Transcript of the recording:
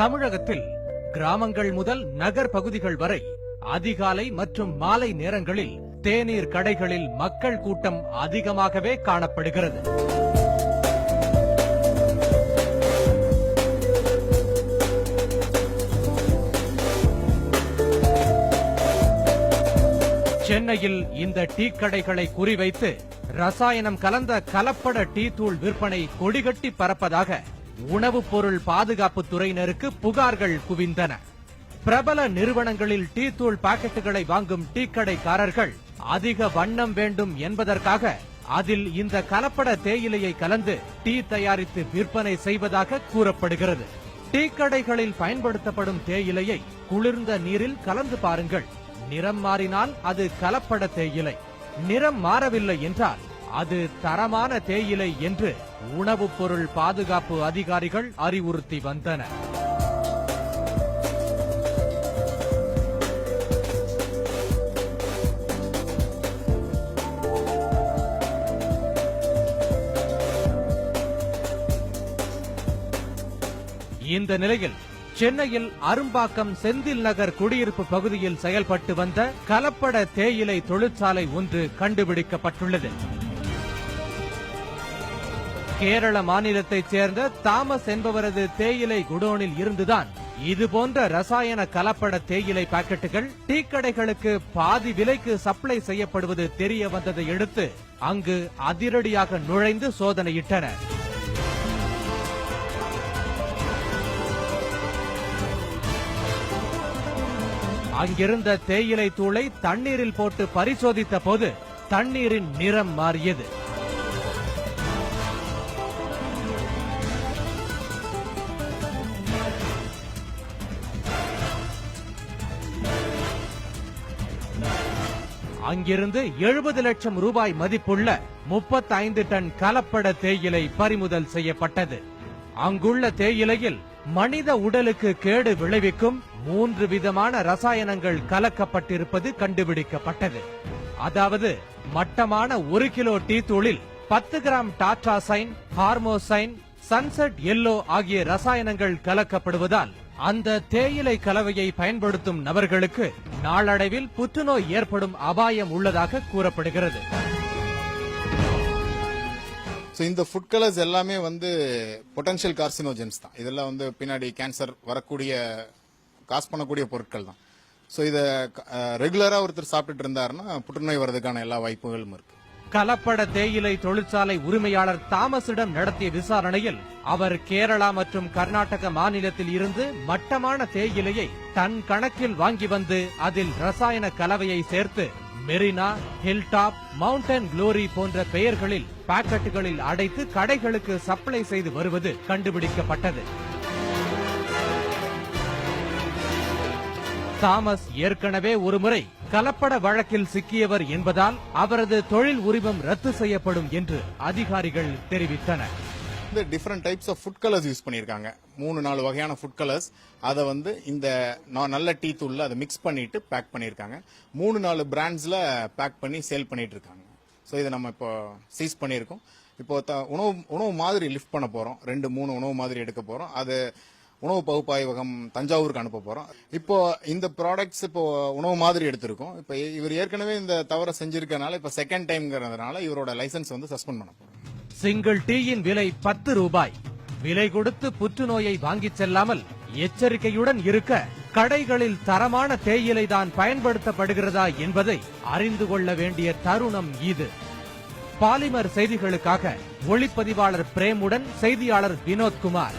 தமிழகத்தில் கிராமங்கள் முதல் நகர் பகுதிகள் வரை அதிகாலை மற்றும் மாலை நேரங்களில் தேநீர் கடைகளில் மக்கள் கூட்டம் அதிகமாகவே காணப்படுகிறது. சென்னையில் இந்த டீ கடைகளை குறிவைத்து ரசாயனம் கலந்த கலப்பட டீ தூள் விற்பனை கொடிகட்டி பறப்பதாக உணவுப் பொருள் பாதுகாப்பு துறையினருக்கு புகார்கள் குவிந்தன. பிரபல நிறுவனங்களில் டீ தூள் பாக்கெட்டுகளை வாங்கும் டீ கடைக்காரர்கள் அதிக வண்ணம் வேண்டும் என்பதற்காக அதில் இந்த கலப்பட தேயிலையை கலந்து டீ தயாரித்து விற்பனை செய்வதாக கூறப்படுகிறது. டீ கடைகளில் பயன்படுத்தப்படும் தேயிலையை குளிர்ந்த நீரில் கலந்து பாருங்கள். நிறம் மாறினால் அது கலப்பட தேயிலை. நிறம் மாறவில்லை என்றால் அது தரமான தேயிலை என்று உணவுப் பொருள் பாதுகாப்பு அதிகாரிகள் அறிவுறுத்தி வந்தனர். இந்த நிலையில் சென்னையில் அரும்பாக்கம் செந்தில் நகர் குடியிருப்பு பகுதியில் செயல்பட்டு வந்த கலப்பட தேயிலை தொழிற்சாலை ஒன்று கண்டுபிடிக்கப்பட்டுள்ளது. கேரள மாநிலத்தைச் சேர்ந்த தாமஸ் என்பவரது தேயிலை குடோனில் இருந்துதான் இதுபோன்ற ரசாயன கலப்பட தேயிலை பாக்கெட்டுகள் டீ கடைகளுக்கு பாதி விலைக்கு சப்ளை செய்யப்படுவது தெரிய வந்ததை அடுத்து அங்கு அதிரடியாக நுழைந்து சோதனையிட்டனர் அங்கிருந்த தேயிலை தூளை தண்ணீரில் போட்டு பரிசோதித்த போது தண்ணீரின் நிறம் மாறியது. அங்கிருந்து எழுபது லட்சம் ரூபாய் மதிப்புள்ள 35 டன் கலப்பட தேயிலை பறிமுதல் செய்யப்பட்டது. அங்குள்ள தேயிலையில் மனித உடலுக்கு கேடு விளைவிக்கும் மூன்று விதமான ரசாயனங்கள் கலக்கப்பட்டிருப்பது கண்டுபிடிக்கப்பட்டது. அதாவது மட்டமான ஒரு கிலோ டீ தூளில் பத்து gram tartrazine carmoisine sunset yellow ஆகிய ரசாயனங்கள் கலக்கப்படுவதால் அந்த தேயிலை கலவையை பயன்படுத்தும் நபர்களுக்கு நாளடைவில் புற்றுநோய் ஏற்படும் அபாயம் உள்ளதாக கூறப்படுகிறது. ஸோ இந்த ஃபுட் கலர்ஸ் எல்லாமே வந்து பொட்டன்ஷியல் கார்சினோஜென்ஸ் தான். இதெல்லாம் வந்து பின்னாடி கேன்சர் வரக்கூடிய காசு பண்ணக்கூடிய பொருட்கள் தான். ஸோ இதை ரெகுலராக ஒருத்தர் சாப்பிட்டுட்டு இருந்தாருன்னா புற்றுநோய் வர்றதுக்கான எல்லா வாய்ப்புகளும் இருக்குது கலப்பட தேயிலை தொழிற்சாலை உரிமையாளர் தாமஸிடம் நடத்திய விசாரணையில் அவர் கேரளா மற்றும் கர்நாடக மாநிலத்தில் இருந்து மட்டமான தேயிலையை தன் கணக்கில் வாங்கி வந்து அதில் ரசாயன கலவையை சேர்த்து மெரினா ஹில்டாப் மவுண்டன் குளோரி போன்ற பெயர்களில் பாக்கெட்டுகளில் அடைத்து கடைகளுக்கு சப்ளை செய்து வருவது கண்டுபிடிக்கப்பட்டது. தாமஸ் ஏற்கனவே ஒருமுறை கலப்பட வழக்கில் சிக்கியவர் என்பதால் அவரது தொழில் உரிமம் ரத்து செய்யப்படும் என்று அதிகாரிகள் தெரிவித்தனர். இந்த different types of food colours use பண்ணியிருக்காங்க. மூணு நாலு வகையான ஃபுட் கலர்ஸ் அதை வந்து இந்த நான் நல்ல டீ தூளில் அதை மிக்ஸ் பண்ணிட்டு பேக் பண்ணியிருக்காங்க. மூணு நாலு பிராண்ட்ஸில் பேக் பண்ணி சேல் பண்ணிட்டு இருக்காங்க ஸோ இதை நம்ம இப்போ சீஸ் பண்ணியிருக்கோம். இப்போ த- உணவு உணவு மாதிரி லிஃப்ட் பண்ண போகிறோம் ரெண்டு மூணு உணவு மாதிரி எடுக்க போகிறோம் அது உணவு பகுப்பாய்வகம் தஞ்சாவூருக்கு அனுப்ப போறோம். இப்போ இந்த ப்ராடக்ட்ஸ் இப்போ உணவு மாதிரி எடுத்திருக்கோம். இப்போ இவர் ஏற்கனவே இந்த தவறை செஞ்சிருக்கனால இப்போ செகண்ட் டைம்ங்கிறதுனால இவரோட லைசன்ஸ் வந்து சஸ்பெண்ட் பண்ண போறோம். சிங்கிள் டீயின் விலை பத்து ரூபாய். விலை கொடுத்து புற்றுநோயை வாங்கிச் செல்லாமல் எச்சரிக்கையுடன் இருக்க கடைகளில் தரமான தேயிலை தான் பயன்படுத்தப்படுகிறதா என்பதை அறிந்து கொள்ள வேண்டிய தருணம் இது. பாலிமர் செய்திகளுக்காக ஒளிப்பதிவாளர் பிரேமுடன் செய்தியாளர் வினோத்குமார்.